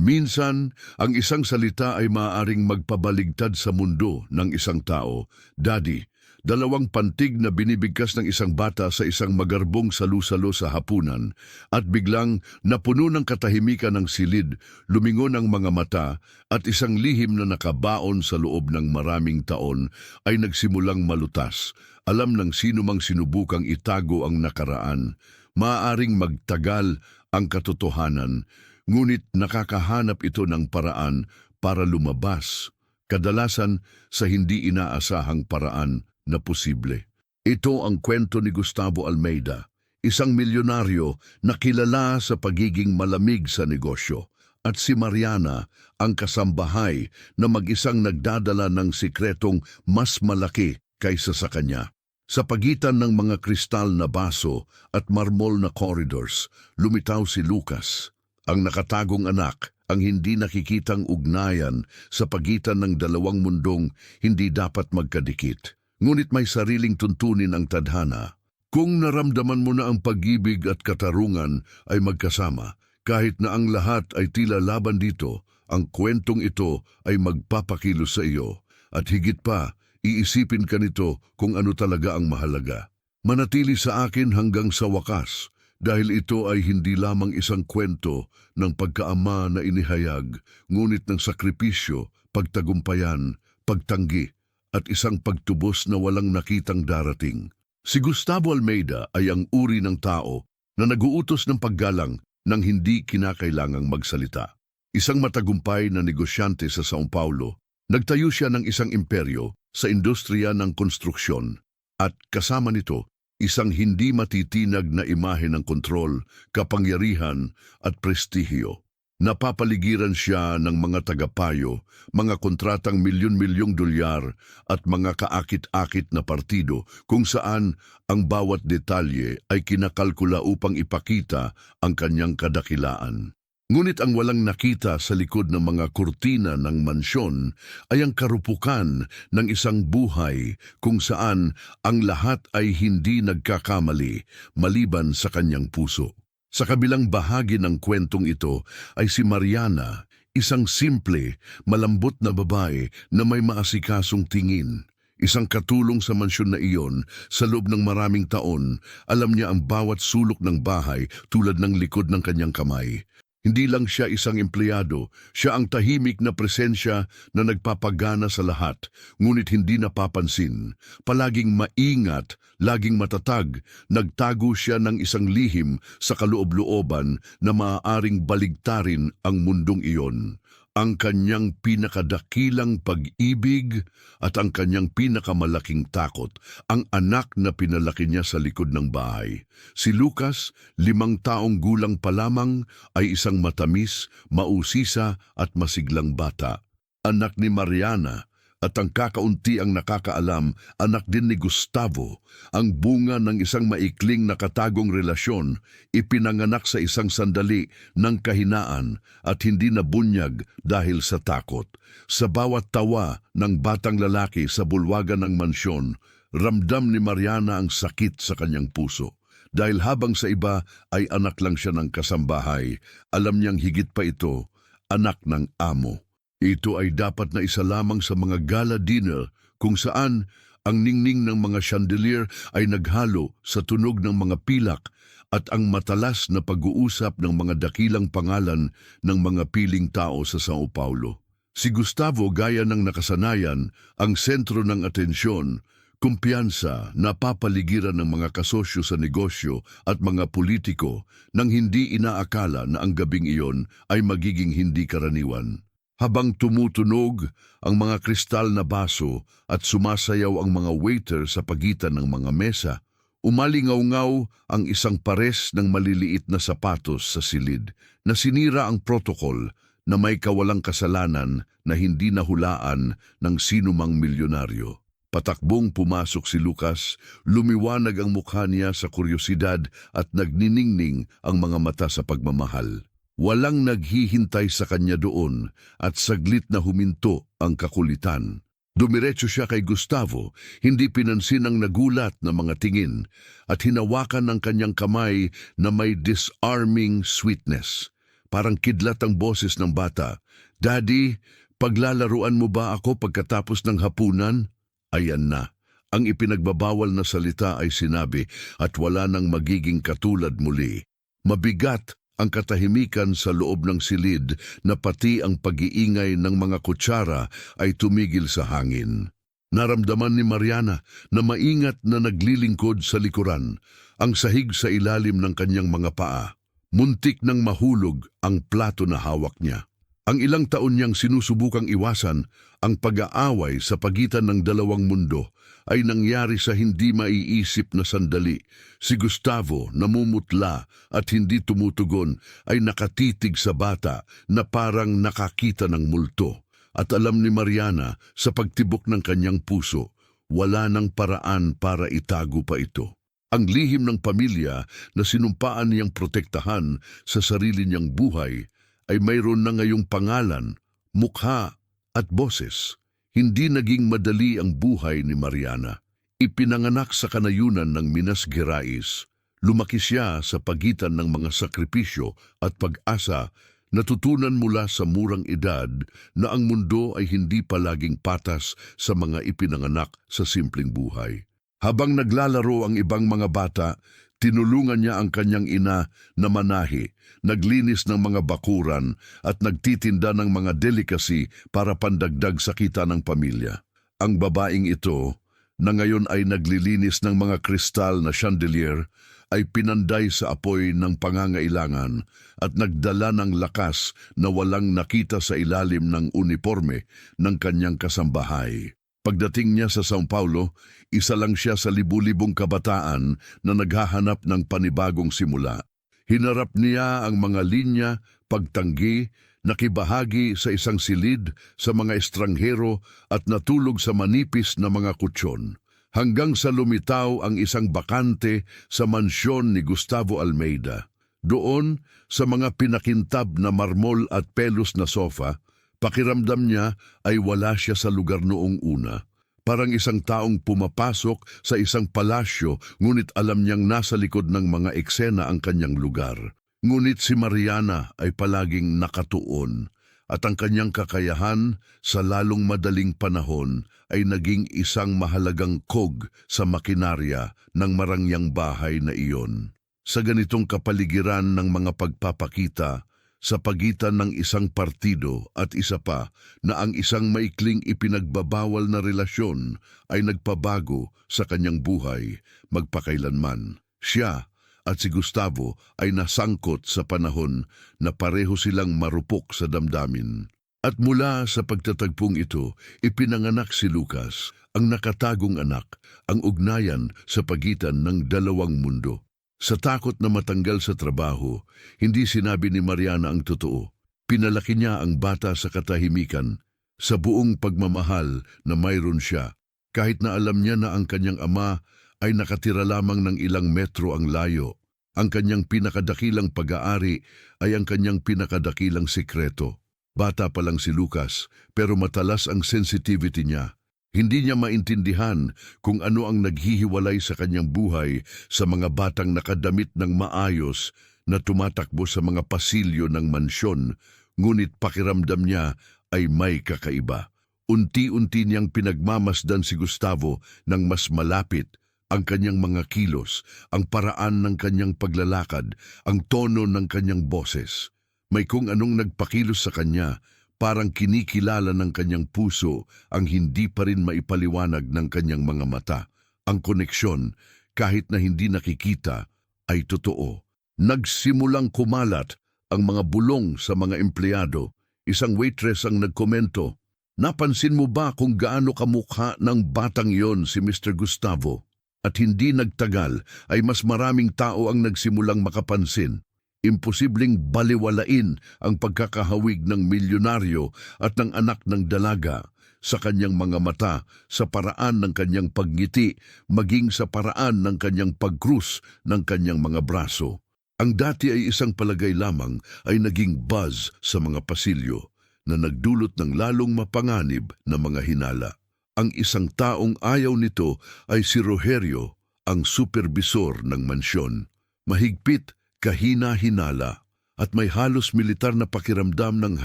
Minsan, ang isang salita ay maaaring magpabaligtad sa mundo ng isang tao. Daddy, dalawang pantig na binibigkas ng isang bata sa isang magarbong salusalo sa hapunan at biglang napuno ng katahimikan ng silid, lumingon ang mga mata at isang lihim na nakabaon sa loob ng maraming taon ay nagsimulang malutas. Alam ng sino mang sinubukang itago ang nakaraan. Maaaring magtagal ang katotohanan, ngunit nakakahanap ito ng paraan para lumabas, kadalasan sa hindi inaasahang paraan na posible. Ito ang kwento ni Gustavo Almeida, isang milyonaryo na kilala sa pagiging malamig sa negosyo, at si Mariana, ang kasambahay na mag-isang nagdadala ng sikretong mas malaki kaysa sa kanya. Sa pagitan ng mga kristal na baso at marmol na corridors, lumitaw si Lucas, ang nakatagong anak, ang hindi nakikitang ugnayan sa pagitan ng dalawang mundong hindi dapat magkadikit. Ngunit may sariling tuntunin ang tadhana. Kung naramdaman mo na ang pag-ibig at katarungan ay magkasama, kahit na ang lahat ay tila laban dito, ang kwentong ito ay magpapakilos sa iyo. At higit pa, iisipin ka nito kung ano talaga ang mahalaga. Manatili sa akin hanggang sa wakas, dahil ito ay hindi lamang isang kwento ng pagkaama na inihayag, ngunit ng sakripisyo, pagtagumpayan, pagtanggi, at isang pagtubos na walang nakitang darating. Si Gustavo Almeida ay ang uri ng tao na naguutos ng paggalang nang hindi kinakailangang magsalita. Isang matagumpay na negosyante sa Sao Paulo, nagtayo siya ng isang imperyo sa industriya ng konstruksyon at kasama nito isang hindi matitinag na imahe ng kontrol, kapangyarihan at prestihyo. Napapaligiran siya ng mga tagapayo, mga kontratang milyon-milyong dolyar at mga kaakit-akit na partido kung saan ang bawat detalye ay kinakalkula upang ipakita ang kanyang kadakilaan. Ngunit ang walang nakita sa likod ng mga kurtina ng mansyon ay ang karupukan ng isang buhay kung saan ang lahat ay hindi nagkakamali maliban sa kanyang puso. Sa kabilang bahagi ng kwentong ito ay si Mariana, isang simple, malambot na babae na may maasikasong tingin. Isang katulong sa mansyon na iyon, sa loob ng maraming taon, alam niya ang bawat sulok ng bahay tulad ng likod ng kanyang kamay. Hindi lang siya isang empleyado, siya ang tahimik na presensya na nagpapagana sa lahat, ngunit hindi napapansin. Palaging maingat, laging matatag, nagtago siya ng isang lihim sa kaloob-looban na maaaring baligtarin ang mundong iyon ang kanyang pinakadakilang pag-ibig at ang kanyang pinakamalaking takot, ang anak na pinalaki niya sa likod ng bahay. Si Lucas, limang taong gulang pa lamang, ay isang matamis, mausisa at masiglang bata. Anak ni Mariana, at ang kakaunti ang nakakaalam, anak din ni Gustavo, ang bunga ng isang maikling nakatagong relasyon, ipinanganak sa isang sandali ng kahinaan at hindi nabunyag dahil sa takot. Sa bawat tawa ng batang lalaki sa bulwagan ng mansyon, ramdam ni Mariana ang sakit sa kanyang puso. Dahil habang sa iba ay anak lang siya ng kasambahay, alam niyang higit pa ito, anak ng amo. Ito ay dapat na isa lamang sa mga gala dinner kung saan ang ningning ng mga chandelier ay naghalo sa tunog ng mga pilak at ang matalas na pag-uusap ng mga dakilang pangalan ng mga piling tao sa Sao Paulo. Si Gustavo gaya ng nakasanayan ang sentro ng atensyon, kumpiyansa na papaligiran ng mga kasosyo sa negosyo at mga politiko nang hindi inaakala na ang gabing iyon ay magiging hindi karaniwan. Habang tumutunog ang mga kristal na baso at sumasayaw ang mga waiter sa pagitan ng mga mesa, umalingaw-ngaw ang isang pares ng maliliit na sapatos sa silid na sinira ang protokol na may kawalang kasalanan na hindi nahulaan ng sinumang milyonaryo. Patakbong pumasok si Lucas, lumiwanag ang mukha niya sa kuryosidad at nagniningning ang mga mata sa pagmamahal. Walang naghihintay sa kanya doon at saglit na huminto ang kakulitan. Dumiretso siya kay Gustavo, hindi pinansin ang nagulat na mga tingin at hinawakan ng kanyang kamay na may disarming sweetness. Parang kidlat ang boses ng bata. Daddy, paglalaruan mo ba ako pagkatapos ng hapunan? Ayan na. Ang ipinagbabawal na salita ay sinabi at wala nang magiging katulad muli. Mabigat ang katahimikan sa loob ng silid na pati ang pag-iingay ng mga kutsara ay tumigil sa hangin. Naramdaman ni Mariana na maingat na naglilingkod sa likuran, ang sahig sa ilalim ng kanyang mga paa. Muntik nang mahulog ang plato na hawak niya. Ang ilang taon niyang sinusubukang iwasan ang pag-aaway sa pagitan ng dalawang mundo ay nangyari sa hindi maiisip na sandali. Si Gustavo, namumutla at hindi tumutugon, ay nakatitig sa bata na parang nakakita ng multo. At alam ni Mariana sa pagtibok ng kanyang puso, wala nang paraan para itago pa ito. Ang lihim ng pamilya na sinumpaan niyang protektahan sa sarili niyang buhay ay mayroon na ngayong pangalan, mukha at boses. Hindi naging madali ang buhay ni Mariana. Ipinanganak sa kanayunan ng Minas Gerais. Lumaki siya sa pagitan ng mga sakripisyo at pag-asa natutunan mula sa murang edad na ang mundo ay hindi palaging patas sa mga ipinanganak sa simpleng buhay. Habang naglalaro ang ibang mga bata, tinulungan niya ang kanyang ina na manahi, naglinis ng mga bakuran at nagtitinda ng mga delicacy para pandagdag sa kita ng pamilya. Ang babaeng ito, na ngayon ay naglilinis ng mga kristal na chandelier, ay pinanday sa apoy ng pangangailangan at nagdala ng lakas na walang nakita sa ilalim ng uniforme ng kanyang kasambahay. Pagdating niya sa Sao Paulo, isa lang siya sa libu-libong kabataan na naghahanap ng panibagong simula. Hinarap niya ang mga linya, pagtanggi, nakibahagi sa isang silid sa mga estranghero at natulog sa manipis na mga kutsyon hanggang sa lumitaw ang isang bakante sa mansyon ni Gustavo Almeida. Doon, sa mga pinakintab na marmol at pelos na sofa, pakiramdam niya ay wala siya sa lugar noong una. Parang isang taong pumapasok sa isang palasyo ngunit alam niyang nasa likod ng mga eksena ang kanyang lugar. Ngunit si Mariana ay palaging nakatuon at ang kanyang kakayahan sa lalong madaling panahon ay naging isang mahalagang kog sa makinarya ng marangyang bahay na iyon. Sa ganitong kapaligiran ng mga pagpapakita, sa pagitan ng isang partido at isa pa na ang isang maikling ipinagbabawal na relasyon ay nagpabago sa kanyang buhay magpakailanman. Siya at si Gustavo ay nasangkot sa panahon na pareho silang marupok sa damdamin. At mula sa pagtatagpong ito, ipinanganak si Lucas, ang nakatagong anak, ang ugnayan sa pagitan ng dalawang mundo. Sa takot na matanggal sa trabaho, hindi sinabi ni Mariana ang totoo. Pinalaki niya ang bata sa katahimikan, sa buong pagmamahal na mayroon siya, kahit na alam niya na ang kanyang ama ay nakatira lamang ng ilang metro ang layo. Ang kanyang pinakadakilang pag-aari ay ang kanyang pinakadakilang sikreto. Bata pa lang si Lucas, pero matalas ang sensitivity niya. Hindi niya maintindihan kung ano ang naghihiwalay sa kanyang buhay sa mga batang nakadamit ng maayos na tumatakbo sa mga pasilyo ng mansyon, ngunit pakiramdam niya ay may kakaiba. Unti-unti niyang pinagmamasdan si Gustavo ng mas malapit ang kanyang mga kilos, ang paraan ng kanyang paglalakad, ang tono ng kanyang boses. May kung anong nagpakilos sa kanya, parang kinikilala ng kanyang puso ang hindi pa rin maipaliwanag ng kanyang mga mata. Ang koneksyon, kahit na hindi nakikita, ay totoo. Nagsimulang kumalat ang mga bulong sa mga empleyado. Isang waitress ang nagkomento, Napansin mo ba kung gaano kamukha ng batang yon si Mr. Gustavo? At hindi nagtagal ay mas maraming tao ang nagsimulang makapansin. Imposibleng baliwalain ang pagkakahawig ng milyonaryo at ng anak ng dalaga sa kanyang mga mata, sa paraan ng kanyang pagngiti, maging sa paraan ng kanyang pagkrus ng kanyang mga braso. Ang dati ay isang palagay lamang ay naging buzz sa mga pasilyo na nagdulot ng lalong mapanganib na mga hinala. Ang isang taong ayaw nito ay si Rogerio, ang supervisor ng mansyon. Mahigpit kahina-hinala at may halos militar na pakiramdam ng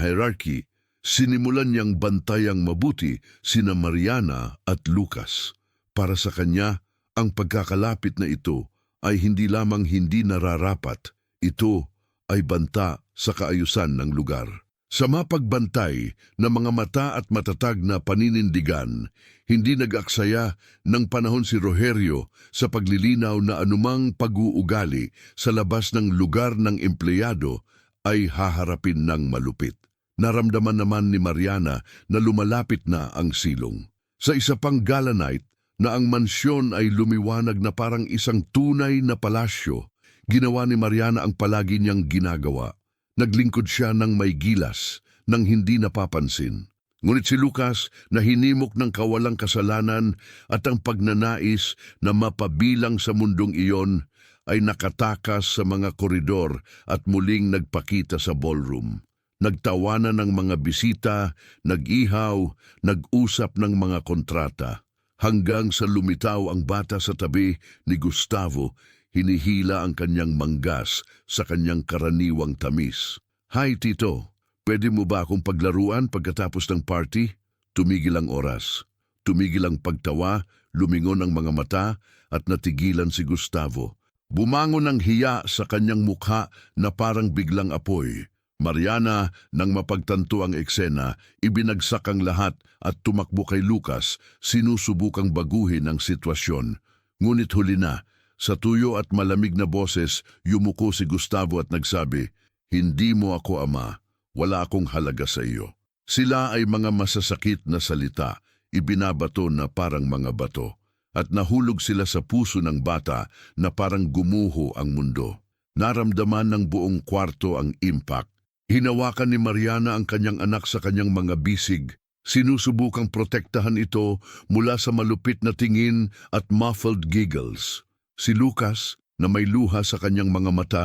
hierarchy, sinimulan niyang bantayang mabuti sina Mariana at Lucas. Para sa kanya, ang pagkakalapit na ito ay hindi lamang hindi nararapat, ito ay banta sa kaayusan ng lugar. Sa mapagbantay ng mga mata at matatag na paninindigan, hindi nag-aksaya ng panahon si Rogerio sa paglilinaw na anumang pag-uugali sa labas ng lugar ng empleyado ay haharapin ng malupit. Naramdaman naman ni Mariana na lumalapit na ang silong. Sa isa pang gala night, na ang mansyon ay lumiwanag na parang isang tunay na palasyo, ginawa ni Mariana ang palagi niyang ginagawa. Naglingkod siya ng may gilas, nang hindi napapansin. Ngunit si Lucas na hinimok ng kawalang kasalanan at ang pagnanais na mapabilang sa mundong iyon ay nakatakas sa mga koridor at muling nagpakita sa ballroom. Nagtawanan ng mga bisita, nag-ihaw, nag-usap ng mga kontrata. Hanggang sa lumitaw ang bata sa tabi ni Gustavo, hinihila ang kanyang manggas sa kanyang karaniwang tamis. Hi, Tito. Pwede mo ba akong paglaruan pagkatapos ng party? Tumigil ang oras. Tumigil ang pagtawa, lumingon ang mga mata at natigilan si Gustavo. Bumangon ng hiya sa kanyang mukha na parang biglang apoy. Mariana, nang mapagtanto ang eksena, ibinagsak ang lahat at tumakbo kay Lucas, sinusubukang baguhin ang sitwasyon. Ngunit huli na, sa tuyo at malamig na boses, yumuko si Gustavo at nagsabi, Hindi mo ako ama, wala akong halaga sa iyo. Sila ay mga masasakit na salita, ibinabato na parang mga bato, at nahulog sila sa puso ng bata na parang gumuho ang mundo. Naramdaman ng buong kwarto ang impact. Hinawakan ni Mariana ang kanyang anak sa kanyang mga bisig. Sinusubukang protektahan ito mula sa malupit na tingin at muffled giggles. Si Lucas, na may luha sa kanyang mga mata,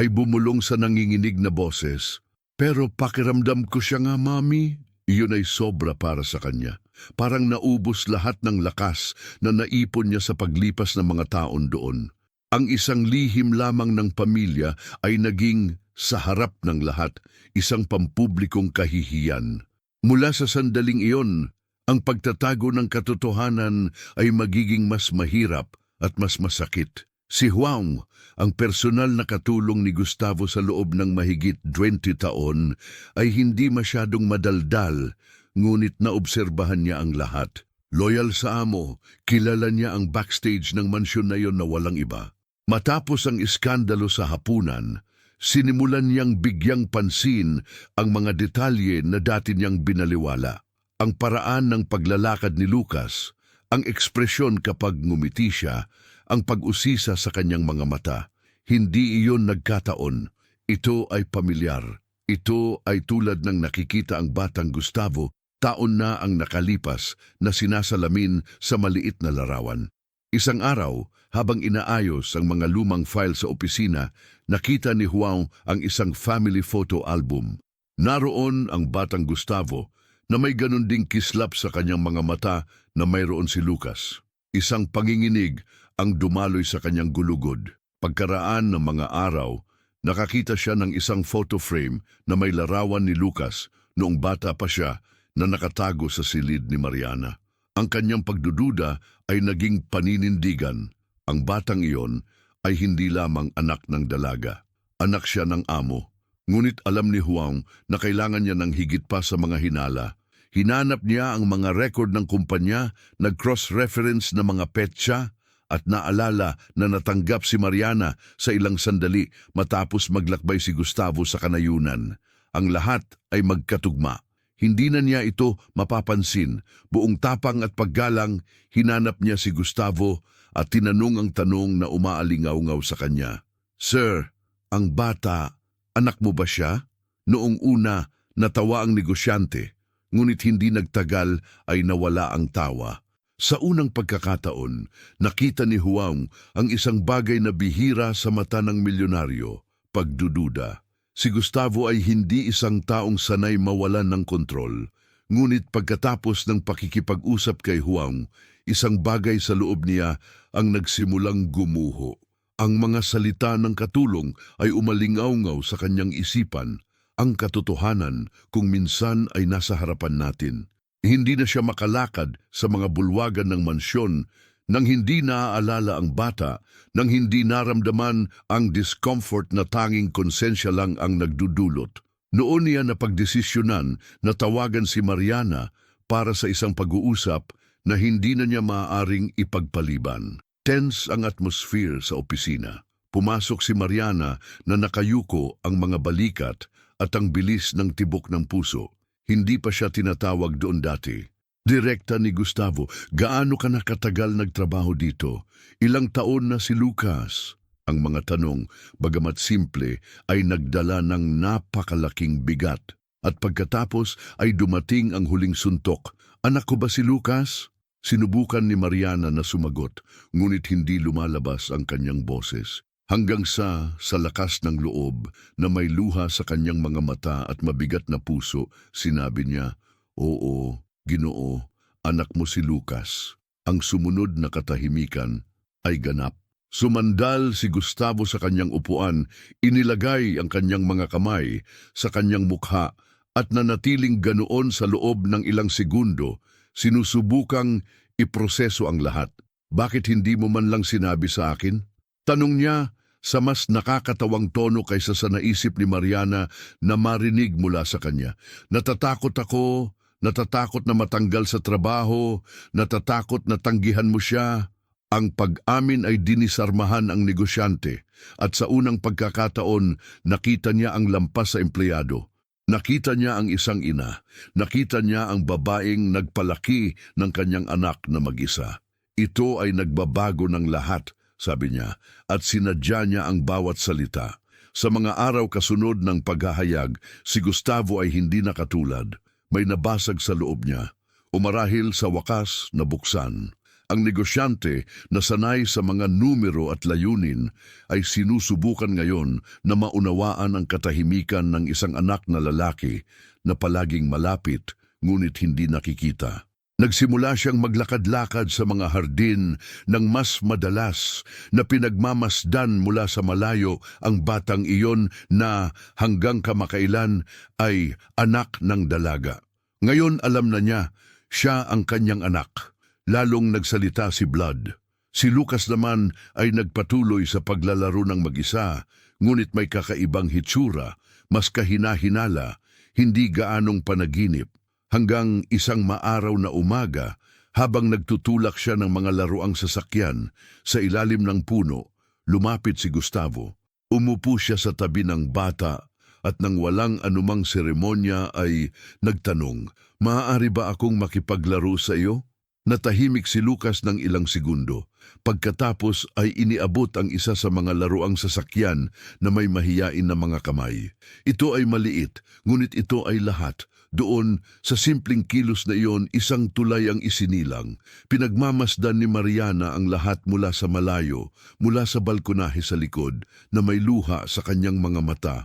ay bumulong sa nanginginig na boses. Pero pakiramdam ko siya nga, Mami. Iyon ay sobra para sa kanya. Parang naubos lahat ng lakas na naipon niya sa paglipas ng mga taon doon. Ang isang lihim lamang ng pamilya ay naging sa harap ng lahat, isang pampublikong kahihiyan. Mula sa sandaling iyon, ang pagtatago ng katotohanan ay magiging mas mahirap at mas masakit. Si Huang, ang personal na katulong ni Gustavo sa loob ng mahigit 20 taon, ay hindi masyadong madaldal, ngunit naobserbahan niya ang lahat. Loyal sa amo, kilala niya ang backstage ng mansyon na yon na walang iba. Matapos ang iskandalo sa hapunan, sinimulan niyang bigyang pansin ang mga detalye na dati niyang binaliwala. Ang paraan ng paglalakad ni Lucas, ang ekspresyon kapag ngumiti siya, ang pag-usisa sa kanyang mga mata. Hindi iyon nagkataon. Ito ay pamilyar. Ito ay tulad ng nakikita ang batang Gustavo, taon na ang nakalipas na sinasalamin sa maliit na larawan. Isang araw, habang inaayos ang mga lumang file sa opisina, nakita ni Huang ang isang family photo album. Naroon ang batang Gustavo na may ganun ding kislap sa kanyang mga mata na mayroon si Lucas. Isang panginginig ang dumaloy sa kanyang gulugod. Pagkaraan ng mga araw, nakakita siya ng isang photo frame na may larawan ni Lucas noong bata pa siya na nakatago sa silid ni Mariana. Ang kanyang pagdududa ay naging paninindigan. Ang batang iyon ay hindi lamang anak ng dalaga. Anak siya ng amo. Ngunit alam ni Huang na kailangan niya ng higit pa sa mga hinala. Hinanap niya ang mga record ng kumpanya, nag-cross-reference na mga petsa, at naalala na natanggap si Mariana sa ilang sandali matapos maglakbay si Gustavo sa kanayunan. Ang lahat ay magkatugma. Hindi na niya ito mapapansin. Buong tapang at paggalang, hinanap niya si Gustavo at tinanong ang tanong na umaalingaw-ngaw sa kanya. Sir, ang bata, anak mo ba siya? Noong una, natawa ang negosyante, ngunit hindi nagtagal ay nawala ang tawa. Sa unang pagkakataon, nakita ni Huang ang isang bagay na bihira sa mata ng milyonaryo, pagdududa. Si Gustavo ay hindi isang taong sanay mawalan ng kontrol, ngunit pagkatapos ng pakikipag-usap kay Huang, isang bagay sa loob niya ang nagsimulang gumuho. Ang mga salita ng katulong ay umalingaw sa kanyang isipan, ang katotohanan kung minsan ay nasa harapan natin. Hindi na siya makalakad sa mga bulwagan ng mansyon nang hindi naaalala ang bata, nang hindi naramdaman ang discomfort na tanging konsensya lang ang nagdudulot. Noon niya napagdesisyonan na tawagan si Mariana para sa isang pag-uusap na hindi na niya maaaring ipagpaliban. Tense ang atmosphere sa opisina. Pumasok si Mariana na nakayuko ang mga balikat at ang bilis ng tibok ng puso. Hindi pa siya tinatawag doon dati. Direkta ni Gustavo, gaano ka nakatagal nagtrabaho dito? Ilang taon na si Lucas? Ang mga tanong, bagamat simple, ay nagdala ng napakalaking bigat. At pagkatapos ay dumating ang huling suntok. Anak ko ba si Lucas? Sinubukan ni Mariana na sumagot, ngunit hindi lumalabas ang kanyang boses. Hanggang sa, sa lakas ng loob na may luha sa kanyang mga mata at mabigat na puso, sinabi niya, Oo, ginoo, anak mo si Lucas. Ang sumunod na katahimikan ay ganap. Sumandal si Gustavo sa kanyang upuan, inilagay ang kanyang mga kamay sa kanyang mukha at nanatiling ganoon sa loob ng ilang segundo, sinusubukang iproseso ang lahat. Bakit hindi mo man lang sinabi sa akin? Tanong niya sa mas nakakatawang tono kaysa sa naisip ni Mariana na marinig mula sa kanya. Natatakot ako, natatakot na matanggal sa trabaho, natatakot na tanggihan mo siya. Ang pag-amin ay dinisarmahan ang negosyante at sa unang pagkakataon nakita niya ang lampas sa empleyado. Nakita niya ang isang ina, nakita niya ang babaeng nagpalaki ng kanyang anak na mag-isa. Ito ay nagbabago ng lahat, sabi niya, at sinadya niya ang bawat salita. Sa mga araw kasunod ng paghahayag, si Gustavo ay hindi nakatulad. May nabasag sa loob niya. Umarahil sa wakas na buksan. Ang negosyante na sanay sa mga numero at layunin ay sinusubukan ngayon na maunawaan ang katahimikan ng isang anak na lalaki na palaging malapit ngunit hindi nakikita. Nagsimula siyang maglakad-lakad sa mga hardin ng mas madalas na pinagmamasdan mula sa malayo ang batang iyon na hanggang kamakailan ay anak ng dalaga. Ngayon alam na niya, siya ang kanyang anak. Lalong nagsalita si Blood. Si Lucas naman ay nagpatuloy sa paglalaro ng mag-isa, ngunit may kakaibang hitsura, mas kahina-hinala, hindi gaanong panaginip. Hanggang isang maaraw na umaga, habang nagtutulak siya ng mga laruang sasakyan sa ilalim ng puno, lumapit si Gustavo. Umupo siya sa tabi ng bata at nang walang anumang seremonya ay nagtanong, Maaari ba akong makipaglaro sa iyo? Natahimik si Lucas ng ilang segundo. Pagkatapos ay iniabot ang isa sa mga laruang sasakyan na may mahiyain na mga kamay. Ito ay maliit, ngunit ito ay lahat. Doon, sa simpleng kilos na iyon, isang tulay ang isinilang. Pinagmamasdan ni Mariana ang lahat mula sa malayo, mula sa balkonahe sa likod, na may luha sa kanyang mga mata.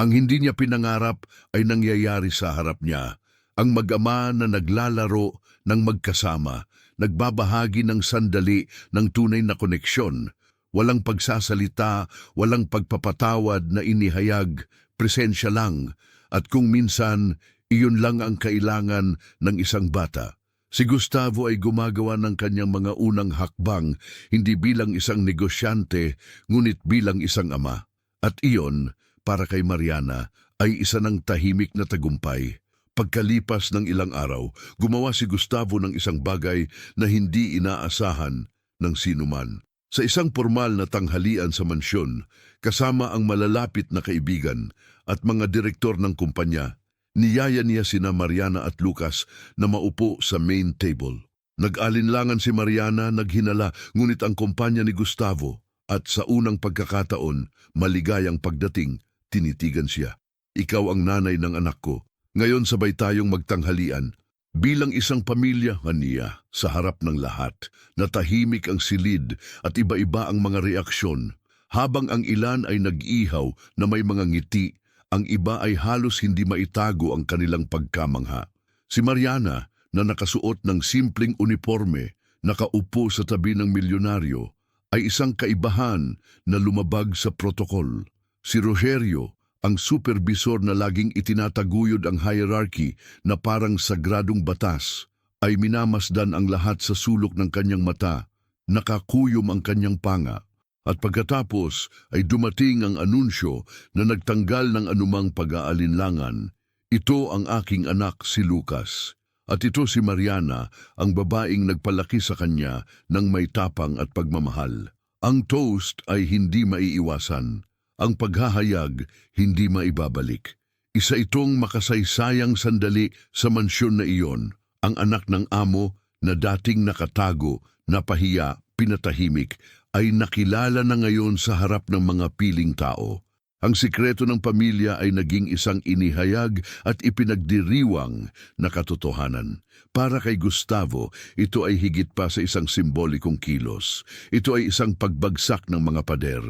Ang hindi niya pinangarap ay nangyayari sa harap niya. Ang mag-ama na naglalaro ng magkasama, nagbabahagi ng sandali ng tunay na koneksyon, walang pagsasalita, walang pagpapatawad na inihayag, presensya lang, at kung minsan, iyon lang ang kailangan ng isang bata. Si Gustavo ay gumagawa ng kanyang mga unang hakbang, hindi bilang isang negosyante, ngunit bilang isang ama. At iyon, para kay Mariana, ay isa ng tahimik na tagumpay. Pagkalipas ng ilang araw, gumawa si Gustavo ng isang bagay na hindi inaasahan ng sinuman. Sa isang formal na tanghalian sa mansyon, kasama ang malalapit na kaibigan at mga direktor ng kumpanya, niyaya niya sina Mariana at Lucas na maupo sa main table. Nag-alinlangan si Mariana, naghinala, ngunit ang kumpanya ni Gustavo at sa unang pagkakataon, maligayang pagdating, tinitigan siya. Ikaw ang nanay ng anak ko. Ngayon sabay tayong magtanghalian. Bilang isang pamilya, Hania, sa harap ng lahat, natahimik ang silid at iba-iba ang mga reaksyon. Habang ang ilan ay nag-ihaw na may mga ngiti, ang iba ay halos hindi maitago ang kanilang pagkamangha. Si Mariana, na nakasuot ng simpleng uniforme, nakaupo sa tabi ng milyonaryo, ay isang kaibahan na lumabag sa protokol. Si Rogerio, ang supervisor na laging itinataguyod ang hierarchy na parang sagradong batas, ay minamasdan ang lahat sa sulok ng kanyang mata, nakakuyom ang kanyang panga. At pagkatapos ay dumating ang anunsyo na nagtanggal ng anumang pag-aalinlangan. Ito ang aking anak si Lucas. At ito si Mariana, ang babaeng nagpalaki sa kanya ng may tapang at pagmamahal. Ang toast ay hindi maiiwasan. Ang paghahayag hindi maibabalik. Isa itong makasaysayang sandali sa mansyon na iyon. Ang anak ng amo na dating nakatago, napahiya, pinatahimik, ay nakilala na ngayon sa harap ng mga piling tao. Ang sikreto ng pamilya ay naging isang inihayag at ipinagdiriwang na katotohanan. Para kay Gustavo, ito ay higit pa sa isang simbolikong kilos. Ito ay isang pagbagsak ng mga pader.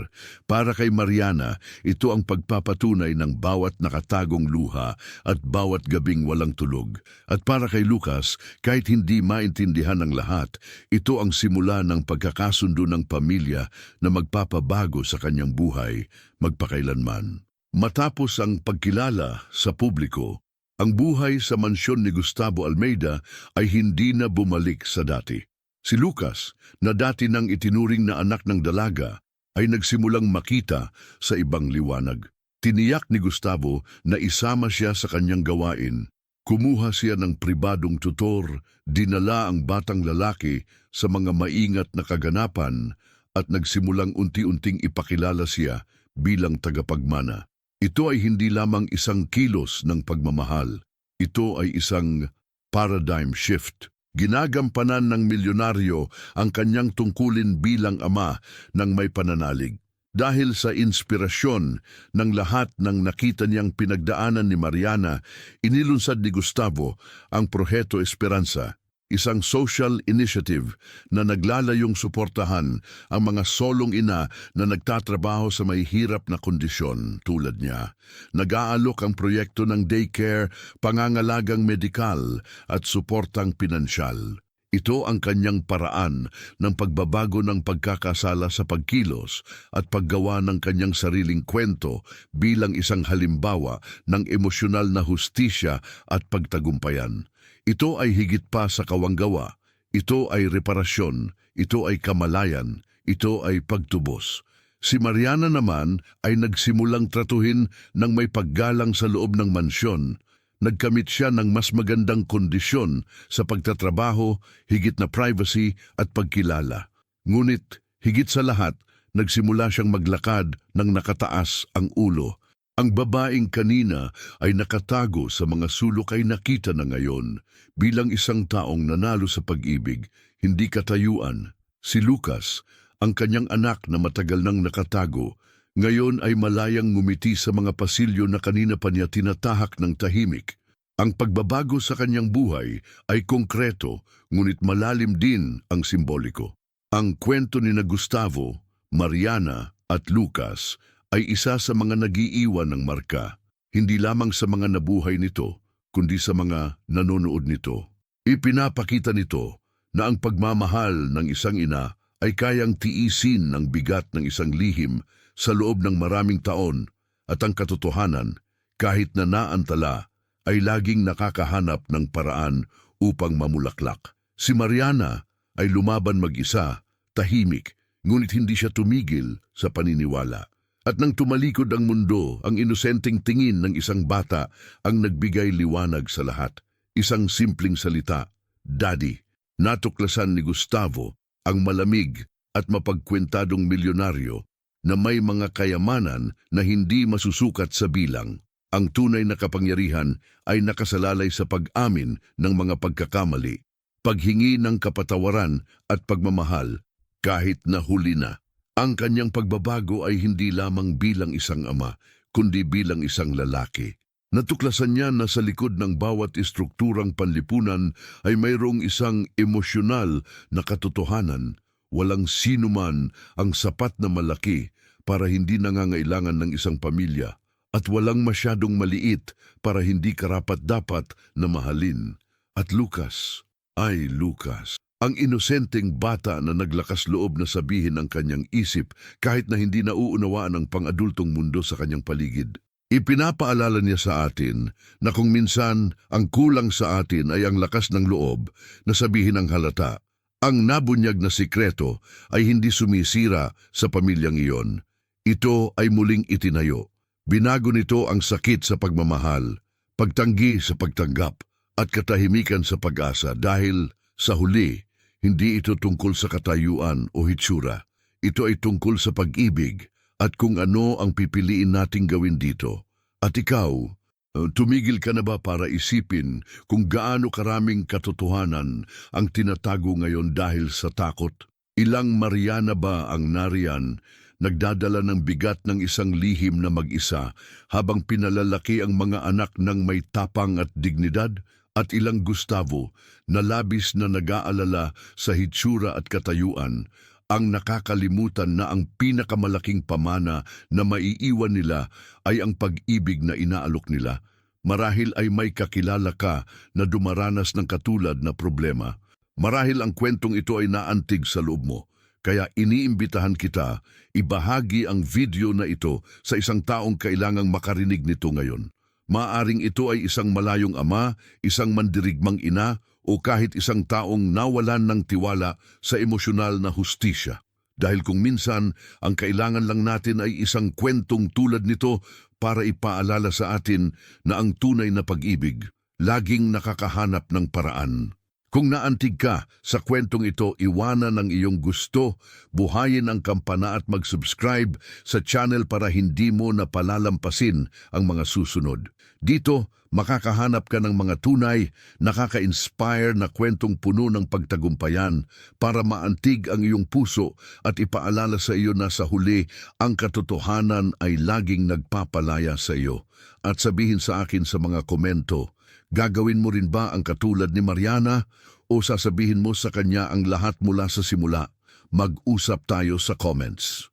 Para kay Mariana, ito ang pagpapatunay ng bawat nakatagong luha at bawat gabing walang tulog. At para kay Lucas, kahit hindi maintindihan ng lahat, ito ang simula ng pagkakasundo ng pamilya na magpapabago sa kanyang buhay magpakailanman. Matapos ang pagkilala sa publiko, ang buhay sa mansyon ni Gustavo Almeida ay hindi na bumalik sa dati. Si Lucas, na dati nang itinuring na anak ng dalaga, ay nagsimulang makita sa ibang liwanag. Tiniyak ni Gustavo na isama siya sa kanyang gawain. Kumuha siya ng pribadong tutor, dinala ang batang lalaki sa mga maingat na kaganapan at nagsimulang unti-unting ipakilala siya bilang tagapagmana. Ito ay hindi lamang isang kilos ng pagmamahal. Ito ay isang paradigm shift. Ginagampanan ng milyonaryo ang kanyang tungkulin bilang ama ng may pananalig. Dahil sa inspirasyon ng lahat ng nakita niyang pinagdaanan ni Mariana, inilunsad ni Gustavo ang Proheto Esperanza, isang social initiative na naglalayong suportahan ang mga solong ina na nagtatrabaho sa may hirap na kondisyon tulad niya. Nag-aalok ang proyekto ng daycare, pangangalagang medikal at suportang pinansyal. Ito ang kanyang paraan ng pagbabago ng pagkakasala sa pagkilos at paggawa ng kanyang sariling kwento bilang isang halimbawa ng emosyonal na hustisya at pagtagumpayan. Ito ay higit pa sa kawanggawa. Ito ay reparasyon. Ito ay kamalayan. Ito ay pagtubos. Si Mariana naman ay nagsimulang tratuhin ng may paggalang sa loob ng mansyon. Nagkamit siya ng mas magandang kondisyon sa pagtatrabaho, higit na privacy at pagkilala. Ngunit, higit sa lahat, nagsimula siyang maglakad ng nakataas ang ulo. Ang babaeng kanina ay nakatago sa mga sulok ay nakita na ngayon bilang isang taong nanalo sa pag-ibig, hindi katayuan. Si Lucas, ang kanyang anak na matagal nang nakatago, ngayon ay malayang ngumiti sa mga pasilyo na kanina pa niya tinatahak ng tahimik. Ang pagbabago sa kanyang buhay ay konkreto, ngunit malalim din ang simboliko. Ang kwento ni na Gustavo, Mariana at Lucas ay isa sa mga nagiiwan ng marka, hindi lamang sa mga nabuhay nito, kundi sa mga nanonood nito. Ipinapakita nito na ang pagmamahal ng isang ina ay kayang tiisin ng bigat ng isang lihim sa loob ng maraming taon at ang katotohanan, kahit na naantala, ay laging nakakahanap ng paraan upang mamulaklak. Si Mariana ay lumaban mag-isa, tahimik, ngunit hindi siya tumigil sa paniniwala. At nang tumalikod ang mundo, ang inosenteng tingin ng isang bata ang nagbigay liwanag sa lahat. Isang simpleng salita, Daddy. Natuklasan ni Gustavo ang malamig at mapagkwentadong milyonaryo na may mga kayamanan na hindi masusukat sa bilang. Ang tunay na kapangyarihan ay nakasalalay sa pag-amin ng mga pagkakamali, paghingi ng kapatawaran at pagmamahal kahit na huli na. Ang kanyang pagbabago ay hindi lamang bilang isang ama, kundi bilang isang lalaki. Natuklasan niya na sa likod ng bawat istrukturang panlipunan ay mayroong isang emosyonal na katotohanan. Walang sino man ang sapat na malaki para hindi nangangailangan ng isang pamilya at walang masyadong maliit para hindi karapat-dapat na mahalin. At Lucas, ay Lucas, Ang inosenteng bata na naglakas loob na sabihin ang kanyang isip kahit na hindi nauunawaan ang pang-adultong mundo sa kanyang paligid. Ipinapaalala niya sa atin na kung minsan ang kulang sa atin ay ang lakas ng loob na sabihin ang halata. Ang nabunyag na sikreto ay hindi sumisira sa pamilyang iyon. Ito ay muling itinayo. Binago nito ang sakit sa pagmamahal, pagtanggi sa pagtanggap, at katahimikan sa pag-asa dahil sa huli, hindi ito tungkol sa katayuan o hitsura. Ito ay tungkol sa pag-ibig at kung ano ang pipiliin nating gawin dito. At ikaw, uh, tumigil ka na ba para isipin kung gaano karaming katotohanan ang tinatago ngayon dahil sa takot? Ilang Mariana ba ang nariyan nagdadala ng bigat ng isang lihim na mag-isa habang pinalalaki ang mga anak ng may tapang at dignidad? At ilang Gustavo na labis na nag-aalala sa hitsura at katayuan ang nakakalimutan na ang pinakamalaking pamana na maiiwan nila ay ang pag-ibig na inaalok nila. Marahil ay may kakilala ka na dumaranas ng katulad na problema. Marahil ang kwentong ito ay naantig sa loob mo. Kaya iniimbitahan kita, ibahagi ang video na ito sa isang taong kailangang makarinig nito ngayon. Maaring ito ay isang malayong ama, isang mandirigmang ina, o kahit isang taong nawalan ng tiwala sa emosyonal na hustisya. Dahil kung minsan, ang kailangan lang natin ay isang kwentong tulad nito para ipaalala sa atin na ang tunay na pag-ibig laging nakakahanap ng paraan. Kung naantig ka sa kwentong ito, iwanan ang iyong gusto, buhayin ang kampana at mag-subscribe sa channel para hindi mo napalalampasin ang mga susunod. Dito, makakahanap ka ng mga tunay, nakaka-inspire na kwentong puno ng pagtagumpayan para maantig ang iyong puso at ipaalala sa iyo na sa huli ang katotohanan ay laging nagpapalaya sa iyo. At sabihin sa akin sa mga komento, Gagawin mo rin ba ang katulad ni Mariana o sasabihin mo sa kanya ang lahat mula sa simula? Mag-usap tayo sa comments.